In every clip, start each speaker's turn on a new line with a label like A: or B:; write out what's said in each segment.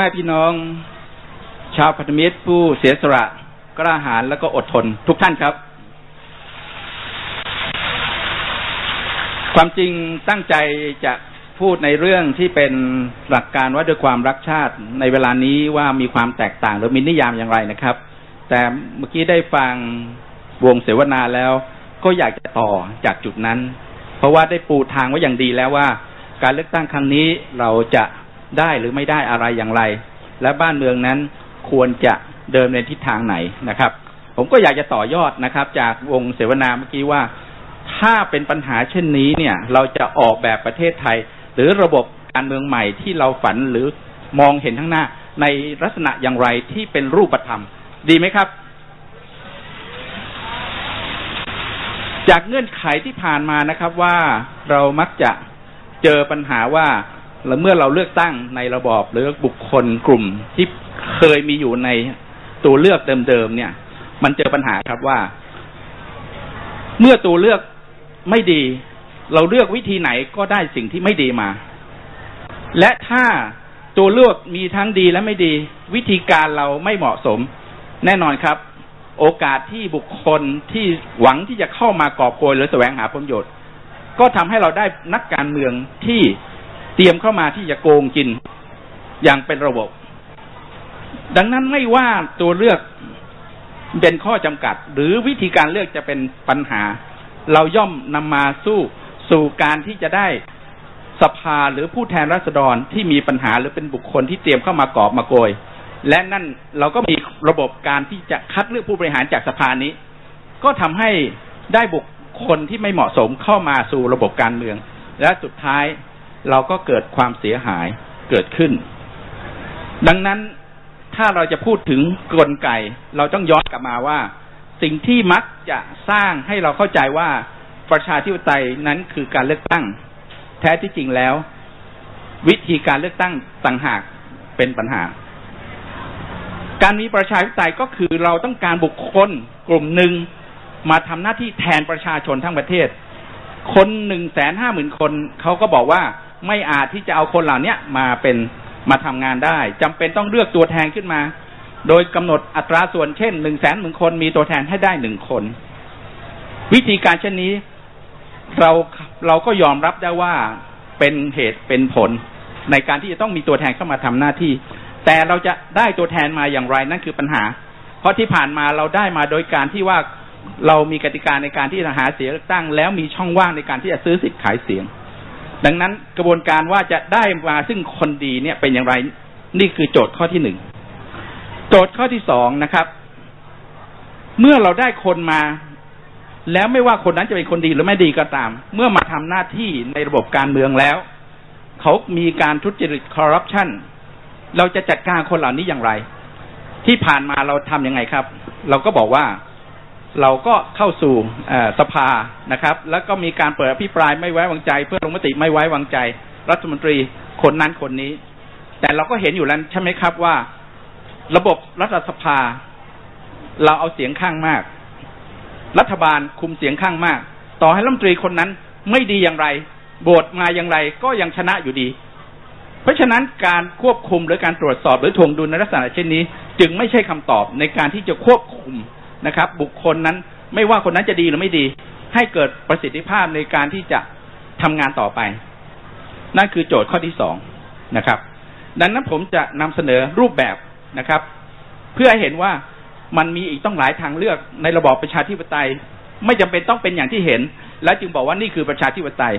A: แม่พี่น้อง ชาวพันธมิตรผู้เสียสละกล้าหาญแล้วก็อดทนทุกท่านครับ ความจริงตั้งใจจะพูดในเรื่องที่เป็นหลักการว่าด้วยความรักชาติในเวลานี้ว่ามีความแตกต่างหรือมีนิยามอย่างไรนะครับ แต่เมื่อกี้ได้ฟังวงเสวนาแล้วก็อยากจะต่อจากจุดนั้น เพราะว่าได้ปูทางไว้อย่างดีแล้วว่า การเลือกตั้งครั้งนี้เราจะ ได้หรือไม่ได้อะไรอย่างไร และบ้านเมืองนั้นควรจะเดินในทิศทางไหนนะครับ ผมก็อยากจะต่อยอดนะครับ จากวงเสวนาเมื่อกี้ว่า ถ้าเป็นปัญหาเช่นนี้เนี่ย เราจะออกแบบประเทศไทย หรือระบบการเมืองใหม่ที่เราฝันหรือมองเห็นข้างหน้า ในลักษณะอย่างไรที่เป็นรูปธรรม ดีไหมครับ จากเงื่อนไขที่ผ่านมานะครับว่าเรามักจะเจอปัญหาว่า แล้วเมื่อเราเลือกตั้งในระบอบหรือบุคคลกลุ่มที่เคยมีอยู่ในตัวเลือกเดิมๆเนี่ย มันเจอปัญหาครับว่า เมื่อตัวเลือกไม่ดี เราเลือกวิธีไหนก็ได้สิ่งที่ไม่ดีมา และถ้าตัวเลือกมีทั้งดีและไม่ดี วิธีการเราไม่เหมาะสม แน่นอนครับ โอกาสที่บุคคลที่หวังที่จะเข้ามากอบโกยหรือแสวงหาผลประโยชน์ ก็ทำให้เราได้นักการเมืองที่ เตรียมเข้ามาที่จะโกงกินอย่างเป็นระบบ ดังนั้นไม่ว่าตัวเลือกเป็นข้อจำกัด หรือวิธีการเลือกจะเป็นปัญหา เราย่อมนำมาสู้สู่การที่จะได้สภาหรือผู้แทนรัษฎรที่มีปัญหาหรือเป็นบุคคลที่เตรียมเข้ามากอบมาโกย และนั่นเราก็มีระบบการที่จะคัดเลือกผู้บริหารจากสภานี้ ก็ทำให้ได้บุคคลที่ไม่เหมาะสมเข้ามาสู่ระบบการเมือง และสุดท้าย เราก็เกิดความเสียหายเกิดขึ้น ดังนั้นถ้าเราจะพูดถึงกลไก เราต้องย้อนกลับมาว่า สิ่งที่มักจะสร้างให้เราเข้าใจว่าประชาธิปไตยนั้นคือการเลือกตั้ง แท้ที่จริงแล้ว วิธีการเลือกตั้งต่างหากเป็นปัญหา การมีประชาธิปไตยก็คือเราต้องการบุคคลกลุ่มหนึ่งมาทำหน้าที่แทนประชาชนทั้งประเทศ คนหนึ่งแสนห้าหมื่นคนเขาก็บอกว่า ไม่อาจที่จะเอาคนเหล่านี้มาเป็นมาทำงานได้จำเป็นต้องเลือกตัวแทนขึ้นมา โดยกำหนดอัตราส่วนเช่นหนึ่งแสนหนึ่งคนมีตัวแทนให้ได้หนึ่งคน วิธีการเช่นนี้ เราเราก็ยอมรับได้ว่าเป็นเหตุเป็นผล ในการที่จะต้องมีตัวแทนเข้ามาทำหน้าที่ แต่เราจะได้ตัวแทนมาอย่างไรนั่นคือปัญหา เพราะที่ผ่านมาเราได้มาโดยการที่ว่าเรามีกติกาในการที่จะหาเสียงเลือกตั้ง แล้วมีช่องว่างในการที่จะซื้อสิทธิ์ขายเสียง ดังนั้นกระบวนการว่าจะได้มาซึ่งคนดีเนี่ยเป็นอย่างไร นี่คือโจทย์ข้อที่หนึ่งโจทย์ข้อที่สองนะครับ เมื่อเราได้คนมา แล้วไม่ว่าคนนั้นจะเป็นคนดีหรือไม่ดีก็ตาม เมื่อมาทำหน้าที่ในระบบการเมืองแล้ว เขามีการทุจริตคอร์รัปชันเราจะจัดการคนเหล่านี้อย่างไร ที่ผ่านมาเราทํำยังไงครับ เราก็บอกว่า เราก็เข้าสู่สภานะครับ แล้วก็มีการเปิดอภิปรายไม่ไว้วางใจ เพื่อลงมติไม่ไว้วางใจ รัฐมนตรีคนนั้นคนนี้ แต่เราก็เห็นอยู่แล้วใช่ไหมครับว่า ระบบรัฐสภา เราเอาเสียงข้างมาก รัฐบาลคุมเสียงข้างมาก ต่อให้รัฐมนตรีคนนั้นไม่ดีอย่างไรโบทมาอย่างไรก็ยังชนะอยู่ดี เพราะฉะนั้นการควบคุมหรือการตรวจสอบหรือทวงดุลในลักษณะเช่นนี้ จึงไม่ใช่คำตอบในการที่จะควบคุม นะครับ บุคคลนั้นไม่ว่าคนนั้นจะดีหรือไม่ดี ให้เกิดประสิทธิภาพในการที่จะทำงานต่อไป นั่นคือโจทย์ข้อที่สองนะครับ ดังนั้นผมจะนำเสนอรูปแบบนะครับ เพื่อให้เห็นว่ามันมีอีกต้องหลายทางเลือกในระบอบประชาธิปไตย ไม่จำเป็นต้องเป็นอย่างที่เห็น และจึงบอกว่านี่คือประชาธิปไตย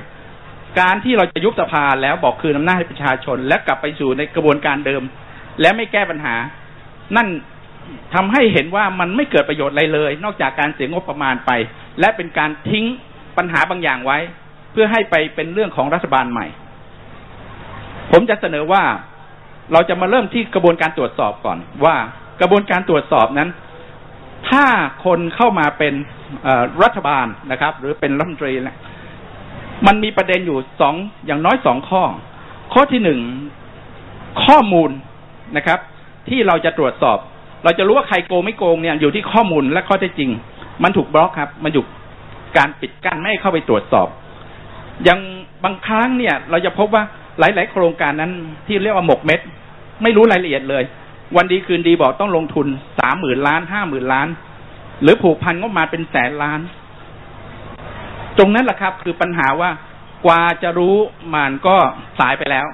A: การที่เราจะยุบสภาแล้วบอกคืนอำนาจให้ประชาชน และกลับไปสู่ในกระบวนการเดิม และไม่แก้ปัญหา นั่น ทำให้เห็นว่ามันไม่เกิดประโยชน์อะไรเลย นอกจากการเสียงบประมาณไป และเป็นการทิ้งปัญหาบางอย่างไว้ เพื่อให้ไปเป็นเรื่องของรัฐบาลใหม่ ผมจะเสนอว่าเราจะมาเริ่มที่กระบวนการตรวจสอบก่อน ว่ากระบวนการตรวจสอบนั้น ถ้าคนเข้ามาเป็นรัฐบาลนะครับ หรือเป็นรัฐมนตรีนะมันมีประเด็นอยู่สองอย่างน้อยสองข้อ ข้อที่หนึ่งข้อมูลนะครับ ที่เราจะตรวจสอบ เราจะรู้ว่าใครโกงไม่โกงเนี่ยอยู่ที่ข้อมูลและข้อเท็จจริง มันถูกบล็อกครับ มันอยู่การปิดกั้นไม่ให้เข้าไปตรวจสอบ ยังบางครั้งเนี่ย เราจะพบว่าหลาย ๆ โครงการนั้นที่เรียกว่าหมกเม็ด ไม่รู้รายละเอียดเลย วันดีคืนดีบอกต้องลงทุนสามหมื่นล้านห้าหมื่นล้าน หรือผูกพันงบมาเป็นแสนล้าน ตรงนั้นแหละครับ คือปัญหาว่ากว่าจะรู้มันก็สายไปแล้ว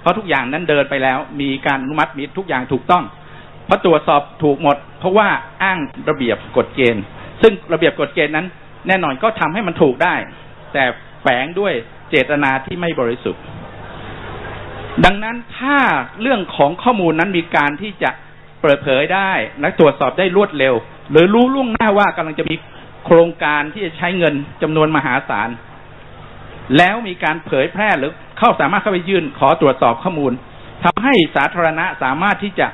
A: เพราะทุกอย่างนั้นเดินไปแล้ว มีการอนุมัติมีทุกอย่างถูกต้อง เพราะตรวจสอบถูกหมด เพราะว่าอ้างระเบียบกฎเกณฑ์ ซึ่งระเบียบกฎเกณฑ์นั้น แน่นอนก็ทำให้มันถูกได้ แต่แฝงด้วยเจตนาที่ไม่บริสุทธิ์ ดังนั้นถ้าเรื่องของข้อมูลนั้นมีการที่จะเปิดเผยได้และตรวจสอบได้รวดเร็ว หรือรู้ล่วงหน้าว่ากำลังจะมีโครงการที่จะใช้เงินจำนวนมหาศาลแล้วมีการเผยแพร่หรือเข้าสามารถเข้าไปยื่นขอตรวจสอบข้อมูลทำให้สาธารณะสามารถที่จะ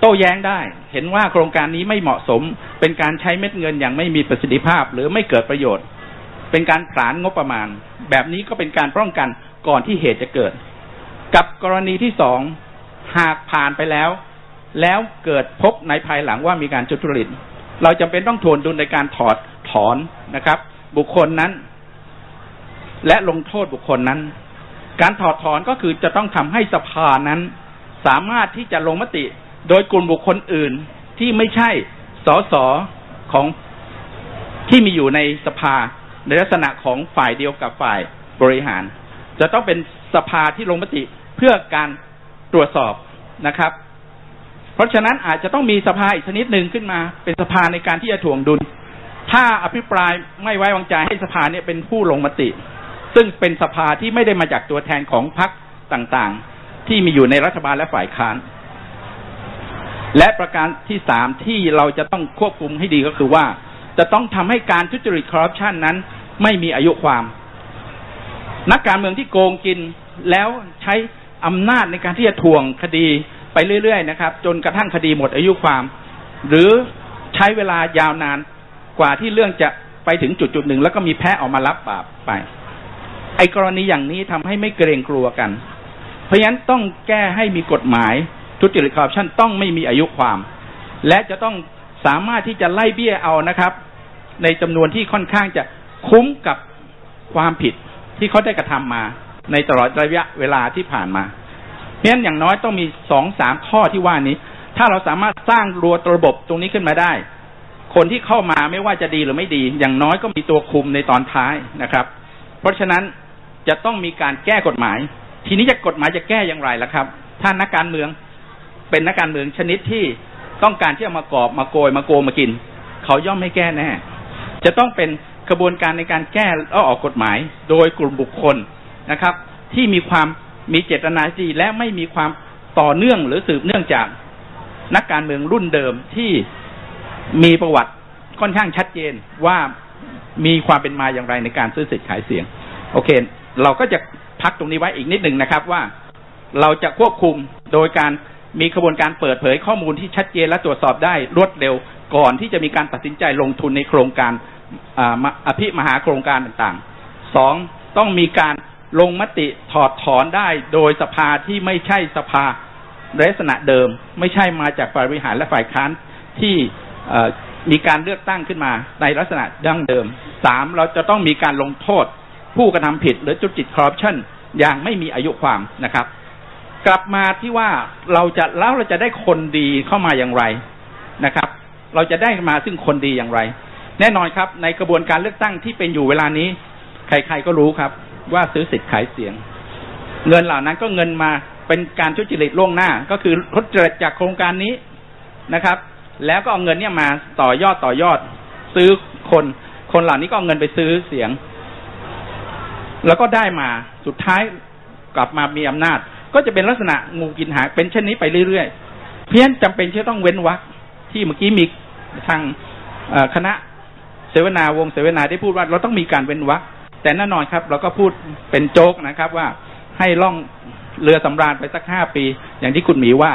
A: โต้แย้งได้ เห็นว่าโครงการนี้ไม่เหมาะสม เป็นการใช้เม็ดเงินอย่างไม่มีประสิทธิภาพ หรือไม่เกิดประโยชน์ เป็นการผลานงบประมาณ แบบนี้ก็เป็นการป้องกันก่อนที่เหตุจะเกิด กับกรณีที่สองหากผ่านไปแล้ว แล้วเกิดพบในภายหลังว่ามีการจุจริตเราจำเป็นต้องทวนดุลในการถอดถอนนะครับ บุคคลนั้น และลงโทษบุคคลนั้น การถอดถอนก็คือจะต้องทำให้สภานั้น สามารถที่จะลงมติ โดยกลุ่มบุคคลอื่นที่ไม่ใช่สสของที่มีอยู่ในสภาในลักษณะของฝ่ายเดียวกับฝ่ายบริหาร จะต้องเป็นสภาที่ลงมติเพื่อการตรวจสอบนะครับ เพราะฉะนั้นอาจจะต้องมีสภาอีกชนิดหนึ่งขึ้นมา เป็นสภาในการที่จะถ่วงดุล ถ้าอภิปรายไม่ไว้วางใจให้สภาเนี่ยเป็นผู้ลงมติ ซึ่งเป็นสภาที่ไม่ได้มาจากตัวแทนของพรรคต่างๆ ที่มีอยู่ในรัฐบาลและฝ่ายค้าน และประการที่สามที่เราจะต้องควบคุมให้ดีก็คือว่า จะต้องทำให้การทุจริตคอร์รัปชันนั้น ไม่มีอายุความ นักการเมืองที่โกงกินแล้วใช้อำนาจในการที่จะทวงคดีไปเรื่อยๆนะครับ จนกระทั่งคดีหมดอายุความ หรือใช้เวลายาวนานกว่าที่เรื่องจะไปถึงจุดจุดหนึ่งแล้วก็มีแพ้ออกมารับบาปไป ไอ้กรณีอย่างนี้ทำให้ไม่เกรงกลัวกัน เพราะฉะนั้นต้องแก้ให้มีกฎหมาย ทุจริตคอร์รัปชันต้องไม่มีอายุความ และจะต้องสามารถที่จะไล่เบี้ยเอานะครับ ในจำนวนที่ค่อนข้างจะคุ้มกับความผิดที่เขาได้กระทำมา ในตลอดระยะเวลาที่ผ่านมาเพราะฉะนั้นอย่างน้อยต้องมีสองสามข้อที่ว่านี้ ถ้าเราสามารถสร้างรัวระบบตรงนี้ขึ้นมาได้ คนที่เข้ามาไม่ว่าจะดีหรือไม่ดี อย่างน้อยก็มีตัวคุมในตอนท้ายนะครับ เพราะฉะนั้นจะต้องมีการแก้กฎหมาย ทีนี้จะกฎหมายจะแก้อย่างไรล่ะครับถ้านนักการเมือง เป็นนักการเมืองชนิดที่ต้องการที่จะมากอบมาโกยมาโกมากิน เขาย่อมไม่แก้แน่ จะต้องเป็นกระบวนการในการแก้แล้วออกกฎหมาย โดยกลุ่มบุคคลนะครับ ที่มีความมีเจตนาดีและไม่มีความต่อเนื่องหรือสืบเนื่องจากนักการเมืองรุ่นเดิมที่มีประวัติค่อนข้างชัดเจนว่ามีความเป็นมาอย่างไรในการซื้อสิทธิ์ขายเสียง โอเค เราก็จะพักตรงนี้ไว้อีกนิดหนึ่งนะครับว่าเราจะควบคุมโดยการ มีกระบวนการเปิดเผยข้อมูลที่ชัดเจนและตรวจสอบได้รวดเร็วก่อนที่จะมีการตัดสินใจลงทุนในโครงการอภิมหาโครงการต่างๆสองต้องมีการลงมติถอดถอนได้โดยสภาที่ไม่ใช่สภาลักษณะเดิม ไม่ใช่มาจากฝ่ายบริหารและฝ่ายค้านที่มีการเลือกตั้งขึ้นมาในลักษณะดั้งเดิมสามเราจะต้องมีการลงโทษ ผู้กระทำผิดหรือจุดจิตคอร์รัปชันอย่างไม่มีอายุความนะครับ กลับมาที่ว่าเราจะแล้วเราจะได้คนดีเข้ามาอย่างไรนะครับ เราจะได้มาซึ่งคนดีอย่างไร แน่นอนครับในกระบวนการเลือกตั้งที่เป็นอยู่เวลานี้ ใครๆก็รู้ครับ ว่าซื้อสิทธิ์ขายเสียง เงินเหล่านั้นก็เงินมาเป็นการทุจริตล่วงหน้า ก็คือทุจริตจากโครงการนี้นะครับ แล้วก็เอาเงินเนี่ยมาต่อยอดต่อยอด ซื้อคนคนเหล่านี้ก็เอาเงินไปซื้อเสียง แล้วก็ได้มาสุดท้ายกลับมามีอำนาจ ก็จะเป็นลักษณะงูกินหางเป็นเช่นนี้ไปเรื่อยๆ เพี้ยนจำเป็นที่ต้องเว้นวรรคที่เมื่อกี้มีทางคณะเสวนาวงเสวนาได้พูดว่าเราต้องมีการเว้นวรรคแต่แน่นอนครับ เราก็พูดเป็นโจ๊กนะครับว่าให้ล่องเรือสำราญไปสักห้าปี อย่างที่คุณหมีว่า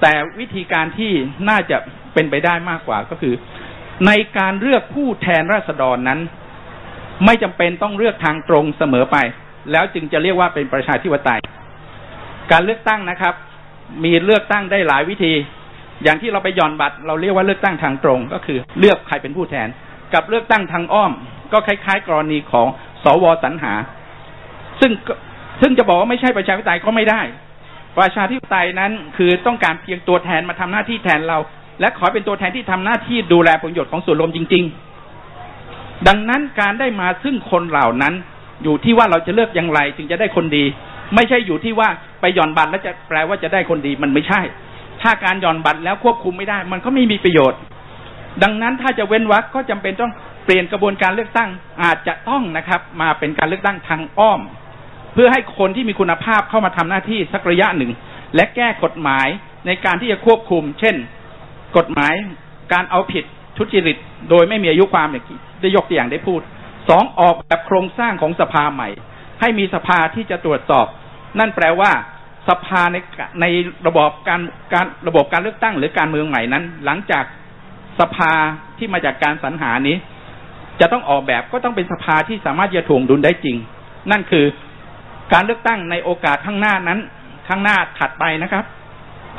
A: แต่วิธีการที่น่าจะเป็นไปได้มากกว่าก็คือ ในการเลือกผู้แทนราษฎรนั้น ไม่จำเป็นต้องเลือกทางตรงเสมอไป แล้วจึงจะเรียกว่าเป็นประชาธิปไตย การเลือกตั้งนะครับ มีเลือกตั้งได้หลายวิธี อย่างที่เราไปย่อนบัตร เราเรียกว่าเลือกตั้งทางตรง ก็คือเลือกใครเป็นผู้แทน กับเลือกตั้งทางอ้อม ก็คล้าย ๆ กรณีของสวสรรหา ซึ่งซึ่งจะบอกว่าไม่ใช่ประชาธิปไตยก็ไม่ได้ ประชาธิปไตยนั้นคือต้องการเพียงตัวแทนมาทำหน้าที่แทนเรา และขอเป็นตัวแทนที่ทำหน้าที่ดูแลผลประโยชน์ของส่วนรวมจริง ๆ ดังนั้นการได้มาซึ่งคนเหล่านั้นอยู่ที่ว่าเราจะเลือกอย่างไรจึงจะได้คนดี ไม่ใช่อยู่ที่ว่า ไปหย่อนบัตรแล้วจะแปลว่าจะได้คนดีมันไม่ใช่ ถ้าการหย่อนบัตรแล้วควบคุมไม่ได้ มันก็ไม่มีประโยชน์ ดังนั้นถ้าจะเว้นวรรคก็จำเป็นต้องเปลี่ยนกระบวนการเลือกตั้งอาจจะต้องนะครับ มาเป็นการเลือกตั้งทางอ้อม เพื่อให้คนที่มีคุณภาพเข้ามาทำหน้าที่สักระยะหนึ่ง และแก้กฎหมายในการที่จะควบคุม เช่น กฎหมายการเอาผิดทุจริต โดยไม่มีอายุความอย่างที่ได้ยกตัวอย่างได้พูดสองออกแบบโครงสร้างของสภาใหม่ ให้มีสภาที่จะตรวจสอบ นั่นแปลว่า สภาในในระบบการการระบบการเลือกตั้ง หรือการเมืองใหม่นั้น หลังจากสภาที่มาจากการสรรหานี้ จะต้องออกแบบก็ต้องเป็นสภาที่สามารถจะถ่วงดุลได้จริง นั่นคือการเลือกตั้งในโอกาสข้างหน้านั้น ข้างหน้าถัดไปนะครับ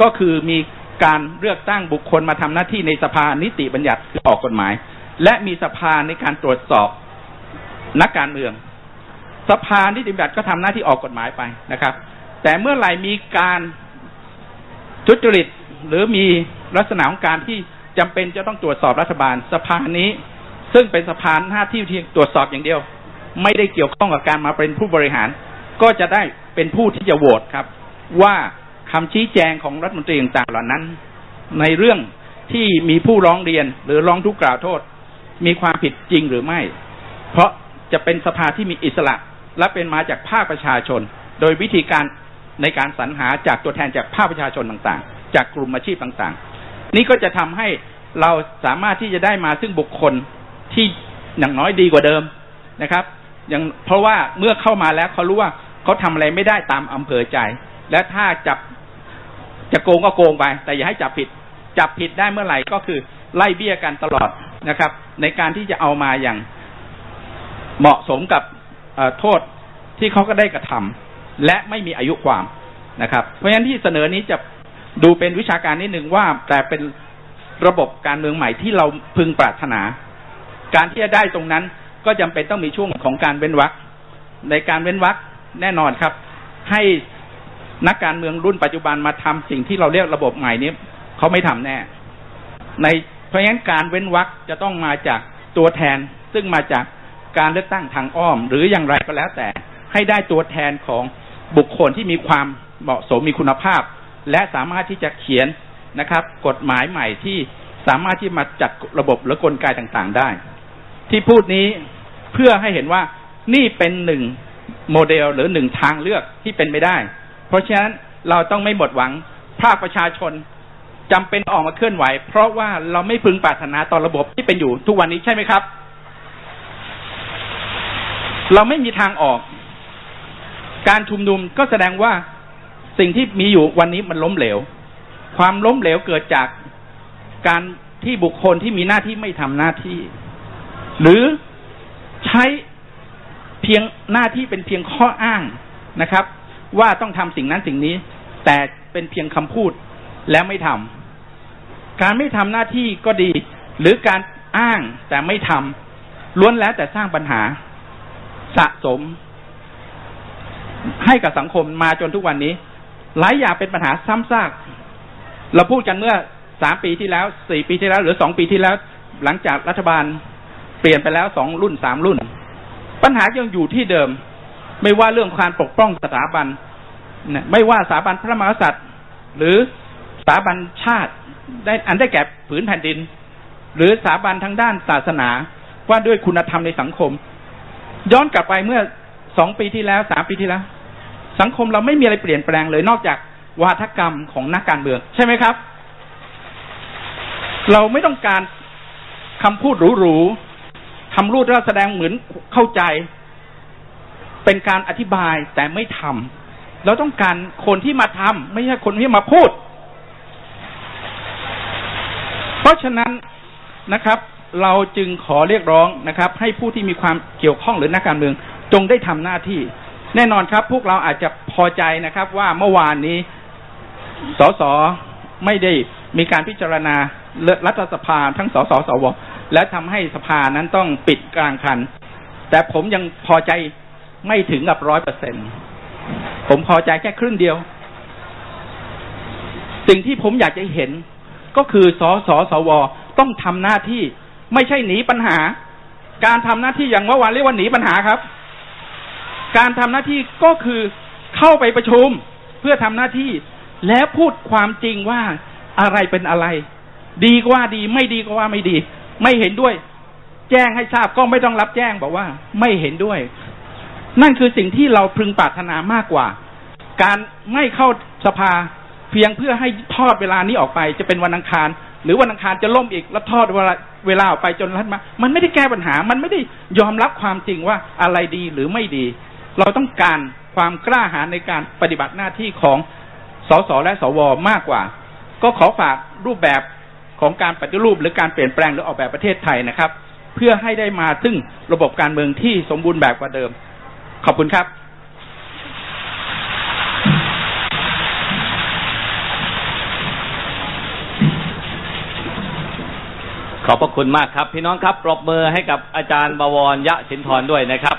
A: ก็คือมีการเลือกตั้งบุคคลมาทำหน้าที่ในสภานิติบัญญัติคือออกกฎหมาย และมีสภาในการตรวจสอบนักการเมือง สภานิติบัญญัติก็ทำหน้าที่ออกกฎหมายไปนะครับ แต่เมื่อไหร่มีการทุจริตหรือมีลักษณะของการที่จำเป็นจะต้องตรวจสอบรัฐบาลสภานี้ ซึ่งเป็นสภาหน้าที่ที่ตรวจสอบอย่างเดียว ไม่ได้เกี่ยวข้องกับการมาเป็นผู้บริหาร ก็จะได้เป็นผู้ที่จะโหวตครับ ว่าคำชี้แจงของรัฐมนตรีต่างๆเหล่านั้น ในเรื่องที่มีผู้ร้องเรียนหรือร้องทุกข์กล่าวโทษ มีความผิดจริงหรือไม่ เพราะจะเป็นสภาที่มีอิสระ และเป็นมาจากภาคประชาชน โดยวิธีการ ในการสรรหาจากตัวแทนจากภาคประชาชนต่างๆ จากกลุ่มอาชีพต่างๆ นี่ก็จะทำให้เราสามารถที่จะได้มาซึ่งบุคคลที่อย่างน้อยดีกว่าเดิมนะครับอย่างเพราะว่าเมื่อเข้ามาแล้วเขารู้ว่าเขาทำอะไรไม่ได้ตามอำเภอใจ และถ้าจับจะโกงก็โกงไป แต่อย่าให้จับผิด จับผิดได้เมื่อไหร่ก็คือไล่เบี้ยกันตลอดนะครับ ในการที่จะเอามาอย่างเหมาะสมกับโทษที่เขาก็ได้กระทำ และไม่มีอายุความนะครับ เพราะฉะนั้นที่เสนอนี้จะดูเป็นวิชาการนิดหนึ่งว่า แต่เป็นระบบการเมืองใหม่ที่เราพึงปรารถนา การที่จะได้ตรงนั้นก็จำเป็นต้องมีช่วงของการเว้นวรรคในการเว้นวรรคแน่นอนครับ ให้นักการเมืองรุ่นปัจจุบันมาทำสิ่งที่เราเรียกระบบใหม่นี้เขาไม่ทำแน่ ในเพราะงั้นการเว้นวรรคจะต้องมาจากตัวแทน ซึ่งมาจากการเลือกตั้งทางอ้อม หรืออย่างไรก็แล้วแต่ ให้ได้ตัวแทนของ บุคคลที่มีความเหมาะสมมีคุณภาพ และสามารถที่จะเขียนนะครับ กฎหมายใหม่ที่สามารถที่มาจัดระบบหรือกลไกต่างๆได้ ที่พูดนี้เพื่อให้เห็นว่านี่เป็นหนึ่งโมเดลหรือหนึ่งทางเลือกที่เป็นไม่ได้ เพราะฉะนั้นเราต้องไม่หมดหวังภาคประชาชนจำเป็นออกมาเคลื่อนไหว เพราะว่าเราไม่พึงปรารถนาต่อระบบที่เป็นอยู่ทุกวันนี้ใช่ไหมครับ เราไม่มีทางออก การชุมนุมก็แสดงว่าสิ่งที่มีอยู่วันนี้มันล้มเหลว ความล้มเหลวเกิดจากการที่บุคคลที่มีหน้าที่ไม่ทำหน้าที่ หรือใช้เพียงหน้าที่เป็นเพียงข้ออ้างนะครับ ว่าต้องทำสิ่งนั้นสิ่งนี้ แต่เป็นเพียงคำพูดแล้วไม่ทำการไม่ทำหน้าที่ก็ดี หรือการอ้างแต่ไม่ทำล้วนแล้วแต่สร้างปัญหา สะสม ให้กับสังคมมาจนทุกวันนี้ หลายอย่างเป็นปัญหาซ้ำซาก เราพูดกันเมื่อสามปีที่แล้วสี่ปีที่แล้ว หรือสองปีที่แล้ว หลังจากรัฐบาลเปลี่ยนไปแล้วสองรุ่นสามรุ่น ปัญหายังอยู่ที่เดิม ไม่ว่าเรื่องการปกป้องสถาบันไม่ว่าสถาบันพระมหากษัตริย์ หรือสถาบันชาติได้อันได้แก่ผืนแผ่นดิน หรือสถาบันทางด้านศาสนาว่าด้วยคุณธรรมในสังคม ย้อนกลับไปเมื่อสองปีที่แล้วสามปีที่แล้ว สังคมเราไม่มีอะไรเปลี่ยนแปลงเลยนอกจากวาทกรรมของนักการเมือง ใช่ไหมครับ เราไม่ต้องการคำพูดหรูๆทำรูปแล้วแสดงเหมือนเข้าใจ เป็นการอธิบายแต่ไม่ทำเราต้องการคนที่มาทำไม่ใช่คนที่มาพูด เพราะฉะนั้นนะครับ เราจึงขอเรียกร้องนะครับ ให้ผู้ที่มีความเกี่ยวข้องหรือนักการเมือง จงได้ทำหน้าที่ แน่นอนครับ พวกเราอาจจะพอใจนะครับ ว่าเมื่อวานนี้สสไม่ได้มีการพิจารณารัฐสภาทั้งสสสวและทำให้สภานั้นต้องปิดกลางคัน แต่ผมยังพอใจไม่ถึงกับร้อยเปอร์เซ็นผมพอใจแค่ครึ่งเดียว สิ่งที่ผมอยากจะเห็นก็คือสสสวต้องทำหน้าที่ ไม่ใช่หนีปัญหา การทำหน้าที่อย่างเมื่อวานเรียกว่าหนีปัญหาครับ การทำหน้าที่ก็คือเข้าไปประชุมเพื่อทำหน้าที่ แล้วพูดความจริงว่าอะไรเป็นอะไร ดีก็ว่าดีไม่ดีก็ว่าไม่ดี ไม่เห็นด้วย แจ้งให้ทราบก็ไม่ต้องรับแจ้งบอกว่า ไม่เห็นด้วย นั่นคือสิ่งที่เราพึงปรารถนามากกว่า การไม่เข้าสภาเพียงเพื่อให้ทอดเวลานี้ออกไป จะเป็นวันอังคาร หรือวันอังคารจะล่มอีกแล้วทอดเวลาเวลาออกไปจนรัฐมา มันไม่ได้แก้ปัญหา มันไม่ได้ยอมรับความจริงว่าอะไรดีหรือไม่ดี เราต้องการความกล้าหาญในการปฏิบัติหน้าที่ของสสและสวมากกว่า ก็ขอฝากรูปแบบของการปฏิรูปหรือการเปลี่ยนแปลงหรือออกแบบประเทศไทยนะครับ เพื่อให้ได้มาซึ่งระบบการเมืองที่สมบูรณ์แบบกว่าเดิม ขอบคุณครับ
B: ขอบพระคุณมากครับ พี่น้องครับ ปรบมือให้กับอาจารย์บวรยะสินทรด้วยนะครับ